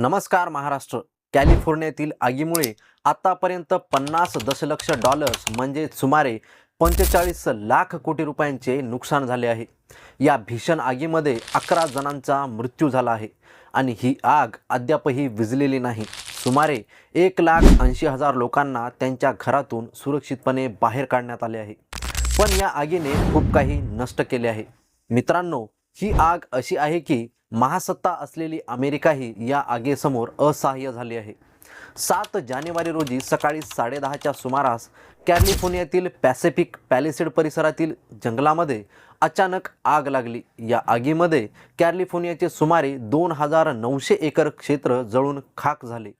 नमस्कार महाराष्ट्र. कॅलिफोर्नियातील आगीमुळे आतापर्यंत पन्नास दशलक्ष डॉलर्स म्हणजे सुमारे पंचेचाळीस लाख कोटी रुपयांचे नुकसान झाले आहे. या भीषण आगीमध्ये अकरा जणांचा मृत्यू झाला आहे आणि ही आग अद्यापही विजलेली नाही. सुमारे एक लाख ऐंशी हजार लोकांना त्यांच्या घरातून सुरक्षितपणे बाहेर काढण्यात आले आहे. पण या आगीने खूप काही नष्ट केले आहे. मित्रांनो ही आग अशी आहे की महासत्ता असलेली अमेरिकाही या आगीसमोर असहाय्य झाली आहे. सात जानेवारी रोजी सकाळी साडेदहाच्या सुमारास कॅलिफोर्नियातील पॅसिफिक पॅलिसेड परिसरातील जंगलामध्ये अचानक आग लागली. या आगीमध्ये कॅलिफोर्नियाचे सुमारे दोन हजार नऊशे एकर क्षेत्र जळून खाक झाले.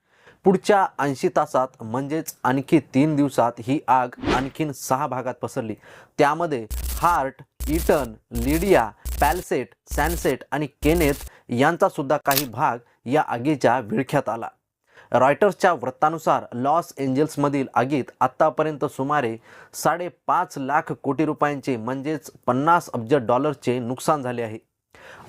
पुढच्या ऐंशी तासात म्हणजेच आणखी तीन दिवसात ही आग आणखीन सहा भागात पसरली. त्यामध्ये Hurst Eaton Lidia Palisades Sunset आणि केनेथ यांचा सुद्धा काही भाग या आगीच्या विळख्यात आला. रॉयटर्सच्या वृत्तानुसार लॉस एंजल्समधील आगीत आत्तापर्यंत सुमारे साडेपाच लाख कोटी रुपयांचे म्हणजेच पन्नास अब्ज डॉलरचे नुकसान झाले आहे.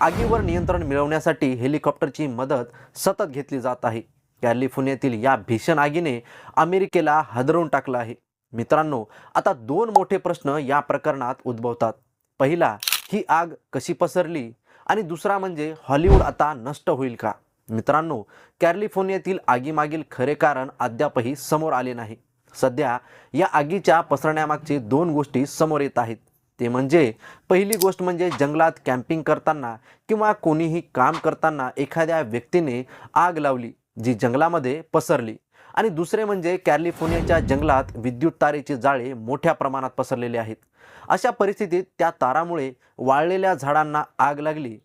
आगीवर नियंत्रण मिळवण्यासाठी हेलिकॉप्टरची मदत सतत घेतली जात आहे. कॅलिफोर्नियातील या भीषण आगीने अमेरिकेला हादरवून टाकलं आहे. मित्रांनो आता दोन मोठे प्रश्न या प्रकरणात उद्भवतात. पहिला ही आग कशी पसरली? आणि दुसरा म्हणजे हॉलिवूड आता नष्ट होईल का? मित्रांनो कॅलिफोर्नियातील आगीमागील खरे कारण अद्यापही समोर आले नाही. सध्या या आगीच्या पसरण्यामागचे दोन गोष्टी समोर येत आहेत. ते म्हणजे पहिली गोष्ट म्हणजे जंगलात कॅम्पिंग करताना किंवा कोणीही काम करताना एखाद्या व्यक्तीने आग लावली जी जंगलामध्ये पसरली. आणि दुसरे म्हणजे कॅलिफोर्नियाच्या जंगलात विद्युत तारेचे जाळे मोठ्या प्रमाणात पसरलेले आहेत. अशा परिस्थितीत त्या तारामुळे वाळलेल्या झाडांना आग लागली.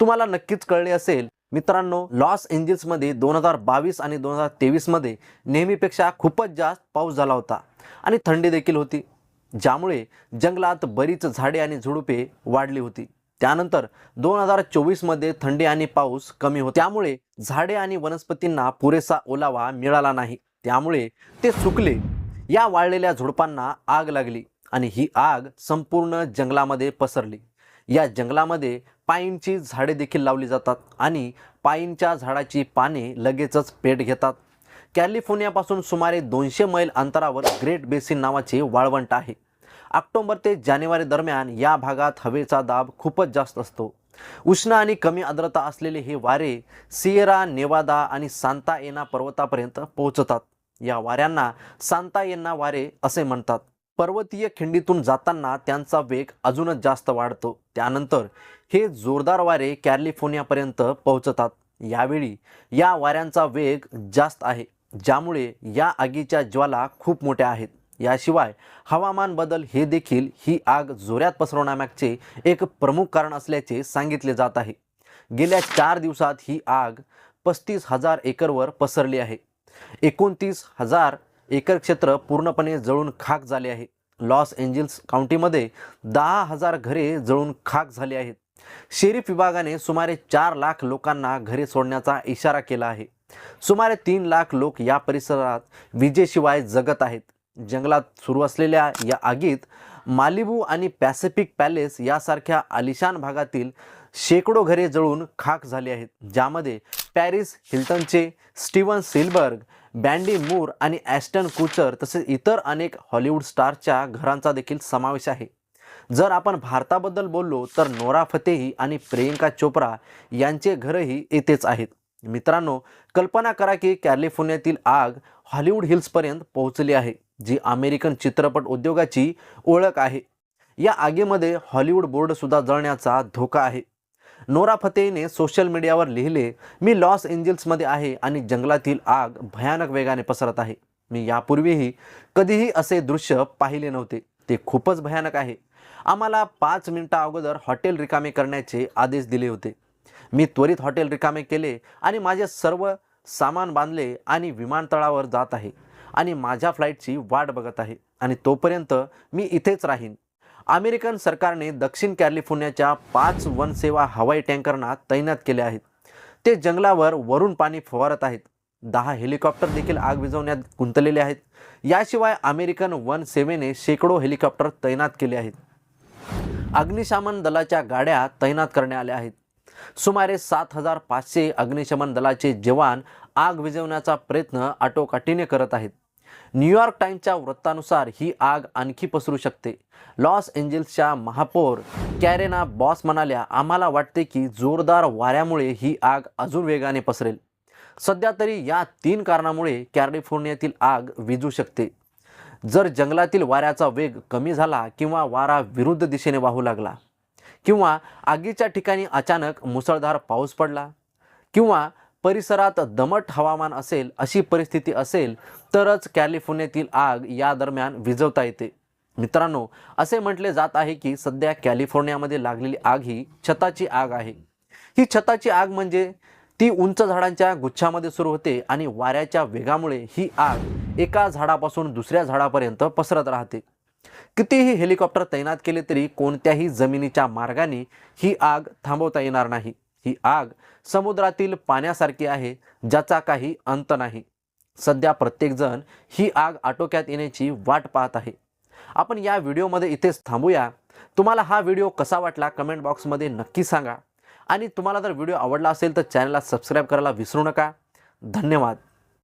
तुम्हाला नक्कीच कळले असेल मित्रांनो लॉस एंजल्समध्ये दोन हजार बावीस आणि दोन हजार तेवीसमध्ये नेहमीपेक्षा खूपच जास्त पाऊस झाला होता आणि थंडी देखील होती ज्यामुळे जंगलात बरीच झाडे आणि झुडुपे वाढली होती. त्यानंतर दोन हजार चोवीसमध्ये थंडी आणि पाऊस कमी होते. त्यामुळे झाडे आणि वनस्पतींना पुरेसा ओलावा मिळाला नाही. त्यामुळे ते सुकले. या वाळलेल्या झुडपांना आग लागली आणि ही आग संपूर्ण जंगलामध्ये पसरली. या जंगलामध्ये पाईनची झाडे देखील लावली जातात आणि पाईनच्या झाडाची पाने लगेचच पेट घेतात. कॅलिफोर्नियापासून सुमारे दोनशे मैल अंतरावर ग्रेट बेसिन नावाचे वाळवंट आहे. ऑक्टोंबर ते जानेवारी दरम्यान या भागात हवेचा दाब खूपच जास्त असतो. उष्ण आणि कमी आर्द्रता असलेले हे वारे सिएरा नेवादा आणि सांता येना पर्वतापर्यंत पोहोचतात. या वाऱ्यांना सांता येना वारे असे म्हणतात. पर्वतीय खिंडीतून जाताना त्यांचा वेग अजूनच जास्त वाढतो. त्यानंतर हे जोरदार वारे कॅलिफोर्नियापर्यंत पोहोचतात. यावेळी या वाऱ्यांचा वेग जास्त आहे ज्यामुळे या आगीच्या ज्वाला खूप मोठ्या आहेत. याशिवाय हवामान बदल हे देखील ही आग जोऱ्यात पसरवण्यामागचे एक प्रमुख कारण असल्याचे सांगितले जात आहे. गेल्या चार दिवसात ही आग पस्तीस हजार एकरवर पसरली आहे. एकोणतीस हजार एकर क्षेत्र पूर्णपणे जळून खाक झाले आहे. लॉस एंजल्स काउंटीमध्ये दहा हजार घरे जळून खाक झाली आहेत. शेरीफ विभागाने सुमारे चार लाख लोकांना घरे सोडण्याचा इशारा केला आहे. सुमारे तीन लाख लोक या परिसरात विजेशिवाय जगत आहेत. जंगलात सुरू असलेल्या या आगीत मालिबू आणि पॅसिफिक पॅलेस यासारख्या आलिशान भागातील शेकडो घरे जळून खाक झाली आहेत ज्यामध्ये पॅरिस हिल्टनचे स्टीवन सिल्बर्ग बँडी मूर आणि ॲस्टन कुचर तसेच इतर अनेक हॉलिवूड स्टारच्या घरांचा देखील समावेश आहे. जर आपण भारताबद्दल बोललो तर नोरा फतेही आणि प्रियंका चोप्रा यांचे घरही येथेच आहेत. मित्रांनो कल्पना करा की कॅलिफोर्नियातील आग हॉलिवूड हिल्सपर्यंत पोहोचली आहे. जी अमेरिकन चित्रपट उद्योगाची ओळख आहे. या आगीमध्ये हॉलिवूड बोर्डसुद्धा जळण्याचा धोका आहे. नोरा फतेहीने सोशल मीडियावर लिहिले मी लॉस एंजल्समध्ये आहे आणि जंगलातील आग भयानक वेगाने पसरत आहे. मी यापूर्वीही कधीही असे दृश्य पाहिले नव्हते. ते खूपच भयानक आहे. आम्हाला पाच मिनटा अगोदर हॉटेल रिकामे करण्याचे आदेश दिले होते. मी त्वरित हॉटेल रिकामे केले आणि माझे सर्व सामान बांधले आणि विमानतळावर जात आहे. आणि माझ्या फ्लाईटची वाट बघत आहे. आणि तोपर्यंत मी इथेच राहीन. अमेरिकन सरकारने दक्षिण कॅलिफोर्नियाच्या पाच वनसेवा हवाई टँकरना तैनात केले आहेत. ते जंगलावर वरून पाणी फवारत आहेत. दहा हेलिकॉप्टर देखील आग विझवण्यात गुंतलेले आहेत. याशिवाय अमेरिकन वन सेवेने शेकडो हेलिकॉप्टर तैनात केले आहेत. अग्निशमन दलाच्या गाड्या तैनात करण्यात आल्या आहेत. सुमारे सात हजार पाचशे अग्निशमन दलाचे जवान आग विझवण्याचा प्रयत्न आटोकाटीने करत आहेत. न्यूयॉर्क टाइम्सच्या वृत्तानुसार ही आग आणखी पसरू शकते. लॉस एंजल्सच्या महापौर कॅरेना बॉस म्हणाल्या आम्हाला वाटते की जोरदार वाऱ्यामुळे ही आग अजून वेगाने पसरेल. सध्या तरी या तीन कारणामुळे कॅलिफोर्नियातील आग विजू शकते. जर जंगलातील वाऱ्याचा वेग कमी झाला किंवा वारा विरुद्ध दिशेने वाहू लागला किंवा आगीच्या ठिकाणी अचानक मुसळधार पाऊस पडला किंवा परिसरात दमट हवामान असेल अशी परिस्थिती असेल तरच कॅलिफोर्नियातील आग या दरम्यान विझवता येते. मित्रांनो असे म्हटले जात आहे की सध्या कॅलिफोर्नियामध्ये लागलेली आग ही छताची आग आहे. ही छताची आग म्हणजे ती उंच झाडांच्या गुच्छामध्ये सुरू होते आणि वाऱ्याच्या वेगामुळे ही आग एका झाडापासून दुसऱ्या झाडापर्यंत पसरत राहते. कितीही हेलिकॉप्टर तैनात केले तरी कोणत्याही जमिनीच्या मार्गाने ही आग थांबवता येणार नाही. ही आग समुद्रातील पाण्यासारखी आहे ज्याचा काही अंत नाही. सध्या प्रत्येकजण ही आग आटोक्यात येण्याची वाट पाहत आहे. आपण या व्हिडिओमध्ये इथेच थांबूया. तुम्हाला हा व्हिडिओ कसा वाटला कमेंट बॉक्समध्ये नक्की सांगा. आणि तुम्हाला जर व्हिडिओ आवडला असेल तर चॅनलला सबस्क्राईब करायला विसरू नका. धन्यवाद.